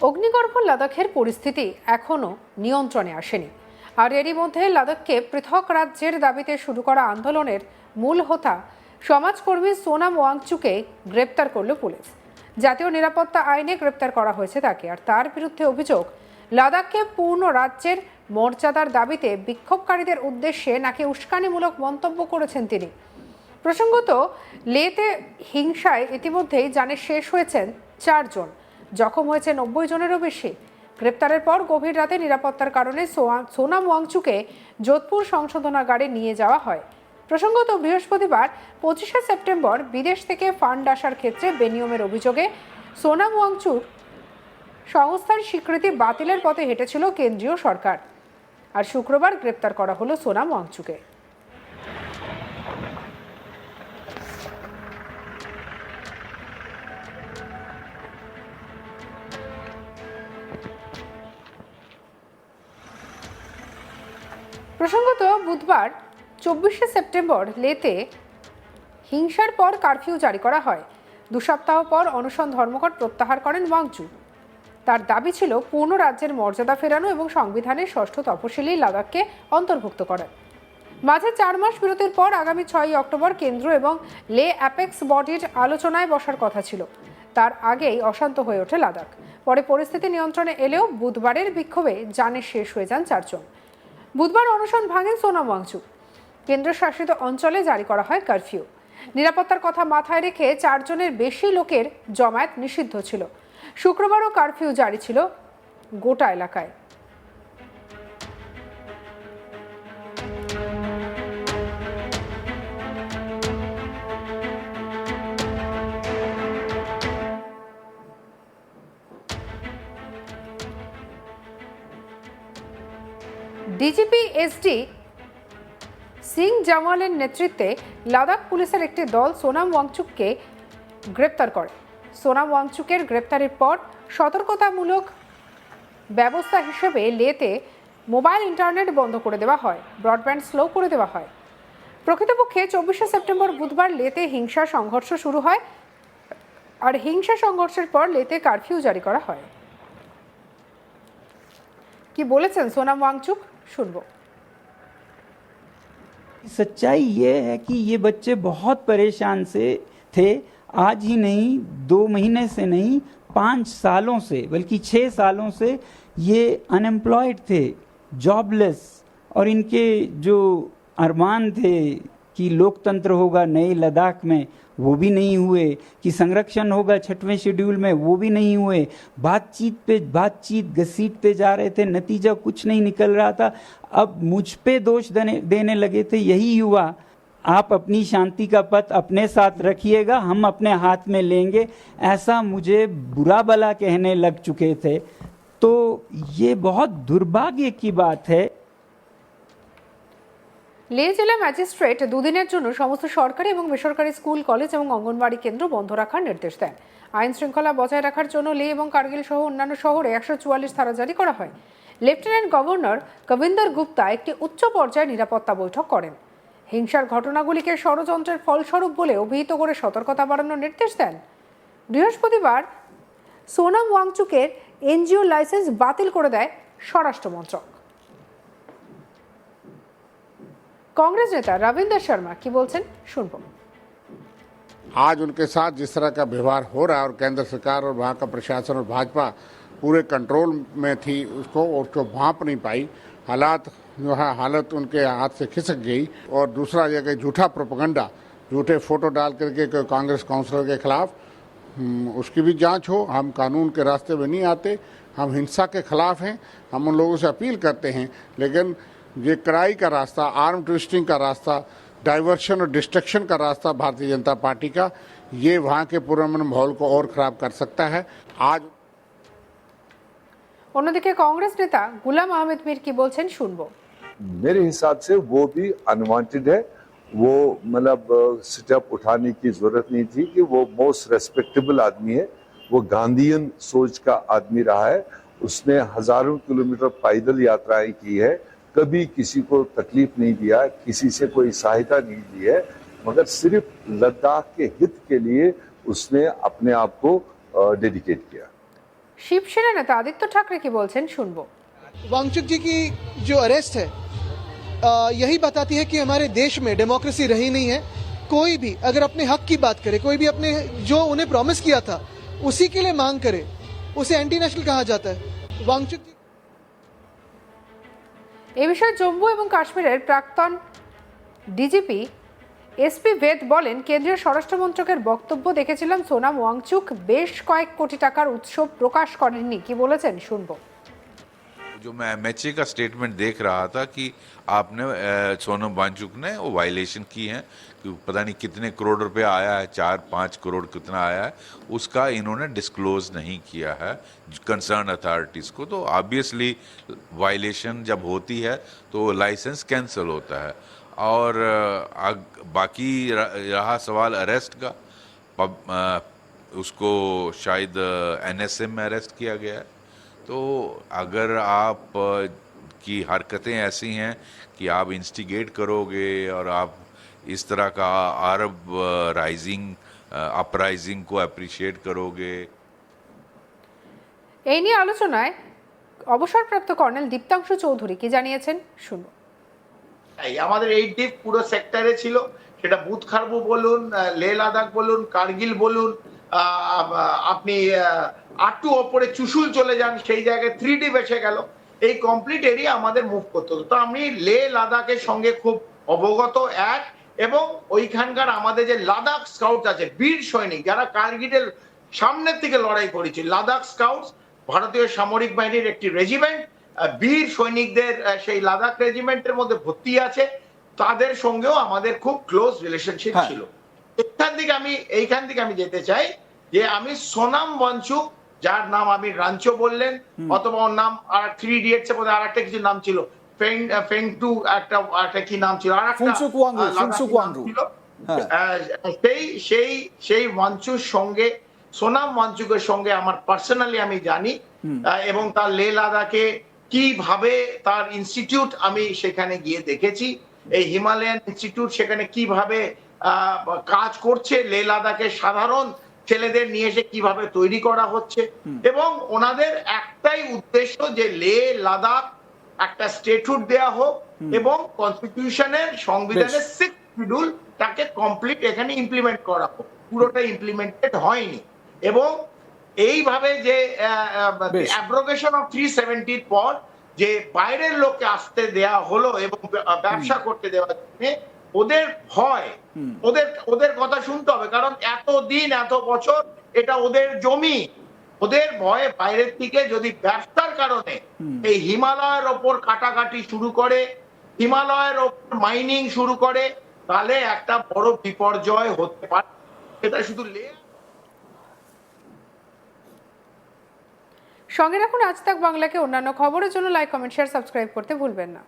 অগ্নিগর্ভ লাদাখের পরিস্থিতি এখনও নিয়ন্ত্রণে আসেনি। আর এরই মধ্যে লাদাখকে পৃথক রাজ্যের দাবিতে শুরু করা আন্দোলনের মূল হোতা সমাজকর্মী সোনাম ওয়াংচুকে গ্রেপ্তার করল পুলিশ। জাতীয় নিরাপত্তা আইনে গ্রেপ্তার করা হয়েছে তাকে, আর তার বিরুদ্ধে অভিযোগ, লাদাখকে পূর্ণ রাজ্যের মর্যাদার দাবিতে বিক্ষোভকারীদের উদ্দেশ্যে নাকি উস্কানিমূলক মন্তব্য করেছেন তিনি। প্রসঙ্গত, লেতে হিংসায় ইতিমধ্যেই জানে শেষ হয়েছেন চারজন। জখম হয়েছে নব্বই জনেরও বেশি। গ্রেপ্তারের পর গভীর রাতে নিরাপত্তার কারণে সোনাম ওয়াংচুকে যোধপুর সংশোধনাগারে নিয়ে যাওয়া হয়। প্রসঙ্গত, বৃহস্পতিবার পঁচিশে সেপ্টেম্বর বিদেশ থেকে ফান্ড আসার ক্ষেত্রে বেনিয়মের অভিযোগে সোনাম ওয়াংচুর সংস্থার স্বীকৃতি বাতিলের পথে হেঁটেছিল কেন্দ্রীয় সরকার। আর শুক্রবার গ্রেপ্তার করা হলো সোনাম ওয়াংচুকে প্রসঙ্গত, বুধবার চব্বিশে সেপ্টেম্বর লেতে হিংসার পর কারফিউ জারি করা হয়। দু সপ্তাহ পর অনশন ধর্মঘট প্রত্যাহার করেন ওয়াংচু। তার দাবি ছিল, পূর্ণ রাজ্যের মর্যাদা ফেরানো এবং সংবিধানের ষষ্ঠ তপশিলি লাদাখকে অন্তর্ভুক্ত করা মাঝে চার মাস বিরতির পর আগামী ছয়ই অক্টোবর কেন্দ্র এবং লে অ্যাপেক্স বডির আলোচনায় বসার কথা ছিল। তার আগেই অশান্ত হয়ে ওঠে লাদাখ। পরে পরিস্থিতি নিয়ন্ত্রণে এলেও বুধবারের বিক্ষোভে জানে শেষ হয়ে যান চারজন। বুধবার অনশন ভাঙেন সোনা ওয়াংচু কেন্দ্রশাসিত অঞ্চলে জারি করা হয় কারফিউ। নিরাপত্তার কথা মাথায় রেখে চারজনের বেশি লোকের জমায়েত নিষিদ্ধ ছিল। শুক্রবারও কারফিউ জারি ছিল গোটা এলাকায়। ডিজিপি এসডি সিং জামালের নেতৃত্বে লাদাখ পুলিশের একটি দল সোনাম ওয়াংচুককে গ্রেপ্তার করে। সোনাম ওয়াংচুকের গ্রেপ্তারের পর সতর্কতামূলক ব্যবস্থা হিসেবে লেতে মোবাইল ইন্টারনেট বন্ধ করে দেওয়া হয়, ব্রডব্যান্ড স্লো করে দেওয়া হয়। প্রকৃতপক্ষে চব্বিশে সেপ্টেম্বর বুধবার লেতে হিংসা সংঘর্ষ শুরু হয় আর হিংসা সংঘর্ষের পর লেতে কারফিউ জারি করা হয়। কি বলেছেন সোনাম ওয়াংচুক? सुनबो। सच्चाई ये है कि ये बच्चे बहुत परेशान से थे। आज ही नहीं, दो महीने से नहीं, पाँच सालों से, बल्कि छः सालों से ये अनएम्प्लॉयड थे जॉबलेस और इनके जो अरमान थे कि लोकतंत्र होगा नए लद्दाख में वो भी नहीं हुए, कि संरक्षण होगा छठवें शेड्यूल में, वो भी नहीं हुए। बातचीत पे, बातचीत घसीटते जा रहे थे, नतीजा कुछ नहीं निकल रहा था। अब मुझ पे दोष देने देने लगे थे, यही युवा आप अपनी शांति का पथ अपने साथ रखिएगा, हम अपने हाथ में लेंगे। ऐसा मुझे बुरा भला कहने लग चुके थे। तो ये बहुत दुर्भाग्य की बात है লে জেলা ম্যাজিস্ট্রেট দুদিনের জন্য সমস্ত সরকারি এবং বেসরকারি স্কুল, কলেজ এবং অঙ্গনবাড়ি কেন্দ্র বন্ধ রাখার নির্দেশ দেন। আইন শৃঙ্খলা বজায় রাখার জন্য লে এবং কার্গিল সহ অন্যান্য শহরে একশো চুয়াল্লিশ ধারা জারি করা হয়। লেফটেন্যান্ট গভর্নর কবিন্দর গুপ্তা একটি উচ্চ পর্যায়ে নিরাপত্তা বৈঠক করেন। হিংসার ঘটনাগুলিকে ষড়যন্ত্রের ফলস্বরূপ বলে অভিহিত করে সতর্কতা বাড়ানোর নির্দেশ দেন। বৃহস্পতিবার সোনাম ওয়াংচুকের এনজিও লাইসেন্স বাতিল করে দেয় স্বরাষ্ট্র মন্ত্রক। কংগ্রেস নেতা রবীন্দ্র শর্মা কি বলছেন শুনবো आज उनके साथ जिस तरह का व्यवहार हो रहा है और केंद्र सरकार और वहाँ का प्रशासन और भाजपा पूरे कंट्रोल में थी उसको उसको भांप नहीं पाई हालात जो है हालत उनके हाथ से खिसक गई और दूसरा जगह झूठा प्रोपगंडा झूठे फोटो डाल करके कोई कांग्रेस काउंसलर के खिलाफ हम्म, उसकी भी जांच हो हम कानून के रास्ते में नहीं आते हम हिंसा के खिलाफ हैं हम उन लोगों से अपील करते हैं लेकिन ये कड़ाई का रास्ता आर्म ट्विस्टिंग का रास्ता डाइवर्शन और डिस्ट्रक्शन का रास्ता भारतीय जनता पार्टी का ये वहाँ के पुरमन माहौल को और खराब कर सकता है आज অন্যদিকে কংগ্রেস নেতা গুলাম আহমেদ মীর কি বলছেন শুনবো मेरे हिसाब से वो भी अनवांटेड है वो मतलब स्टेप उठाने की जरूरत नहीं थी कि वो मोस्ट रेस्पेक्टेबल आदमी है वो गांधीयन सोच का आदमी रहा है उसने हजारों किलोमीटर पैदल यात्राएं की है कभी किसी को तकलीफ़ नहीं दिया किसी से कोई सहायता नहीं दी है मगर सिर्फ़ लद्दाख के हित के लिए उसने अपने आप को डेडिकेट किया। शिवसेना नेता आदित्य ठाकरे की बोल सुनबो। वांगचुक जी की जो अरेस्ट है आ, यही बताती है कि हमारे देश में डेमोक्रेसी रही नहीं है। कोई भी अगर अपने हक की बात करे कोई भी अपने जो उन्हें प्रॉमिस किया था उसी के लिए मांग करे उसे एंटी नेशनल कहा जाता है। वांगचुक जी এ বিষয়ে জম্মু এবং কাশ্মীরের প্রাক্তন ডিজিপি এসপি বেদ বলেন, কেন্দ্রীয় স্বরাষ্ট্র মন্ত্রকের বক্তব্য দেখেছিলাম সোনাম ওয়াংচুক বেশ কয়েক কোটি টাকার উৎসব প্রকাশ করেননি। কি বলেছেন শুনব। जो मैं एमएचए का स्टेटमेंट देख रहा था कि आपने सोनम वांचुक ने वो वायलेशन की है कि पता नहीं कितने करोड़ रुपए आया है चार पाँच करोड़ कितना आया है उसका इन्होंने डिस्क्लोज नहीं किया है कंसर्न अथॉरिटीज़ को। तो ऑब्वियसली वायलेशन जब होती है तो लाइसेंस कैंसिल होता है। और बाकी रहा सवाल अरेस्ट का पब, अ, उसको शायद एनएसएम में अरेस्ट किया गया है। तो अगर आप अ, की हरकतें ऐसी हैं कि आप इंस्टिगेट करोगे और आप इस तरह का अरब राइजिंग अपराइजिंग को अप्रिशिएट करोगे এই নিয়ে আলোচনায় অবসরপ্রাপ্ত কর্নেল দীপ্তাংশু চৌধুরী কি জানিয়েছেন শুনবো এই আমাদের এই ডিপ পুরো সেক্টরে ছিল সেটা বুথ খারবু বলুন আহ, লে লাদাখ বলুন কার্গিল বলুন আহ, আহ, আপনি আহ, আটটু ওপরে চুশুল চলে যান সেই জায়গায় থ্রি ডি বেসে গেল। এই কমপ্লিট এরিয়া আমাদের মুভ করতে হতো। তো আমি লে লাদাখের সঙ্গে খুব অবগত এক এবং ওইখানকার আমাদের যে লাদাখ স্কাউট আছে বীর সৈনিক যারা কার্গিলের সামনের থেকে লড়াই করেছে লাদাখ স্কাউটস ভারতীয় সামরিক বাহিনীর একটি রেজিমেন্ট বীর সৈনিকদের সেই লাদাখ রেজিমেন্টের মধ্যে ভর্তি আছে। তাদের সঙ্গেও আমাদের খুব ক্লোজ রিলেশনশিপ হ্যাঁ। ছিল। এখান থেকে আমি এইখান থেকে আমি যেতে চাই যে আমি সোনাম বঞ্চুক যার নাম আমি রাঞ্চো বললেন অথবা ওর নাম আর থ্রি ইডিয়েটস এর মধ্যে আর একটা কিছু নাম ছিল ফেং ফেং টু একটা একটা কি নাম ছিল আর একটা। ছিল। হ্যাঁ। সেই সেই সেই মঞ্চুর সঙ্গে সোনাম মঞ্চুকের সঙ্গে আমার পার্সোনালি আমি জানি এবং তার লে লাদাখে কীভাবে তার ইনস্টিটিউট আমি সেখানে গিয়ে দেখেছি এই হিমালয়ান ইনস্টিটিউট সেখানে কীভাবে আহ, কাজ করছে লে লাদাখের সাধারণ ছেলেদের নিয়ে এসে কীভাবে তৈরি করা হচ্ছে। এবং ওনাদের একটাই উদ্দেশ্য যে লে লাদাখ একটা স্টেটহুড দেয়া হোক এবং কনস্টিটিউশনের সংবিধানের সিক্স শিডিউল তাকে কমপ্লিট এখানে ইমপ্লিমেন্ট করা হোক। পুরোটা ইমপ্লিমেন্টেড হয়নি। এবং এইভাবে যে। অ্যাব্রোগেশন অফ থ্রি সেভেন্টির পর যে বাইরের লোককে আসতে দেয়া হলো এবং ব্যবসা করতে দেওয়ার জন্য ওদের ভয় ওদের ওদের কথা শুনতে হবে কারণ এত দিন এত বছর এটা ওদের জমি। ওদের ভয়ে বাইরের থেকে যদি ব্যবসার কারণে এই হিমালয়ের ওপর কাটাকাটি শুরু করে হিমালয়ের ওপর মাইনিং শুরু করে তাহলে একটা বড় বিপর্যয় হতে পারে। সেটা শুধু লে সঙ্গে রাখুন আজ তাক বাংলাকে অন্যান্য খবরের জন্য লাইক কমেন্ট শেয়ার সাবস্ক্রাইব করতে ভুলবেন না।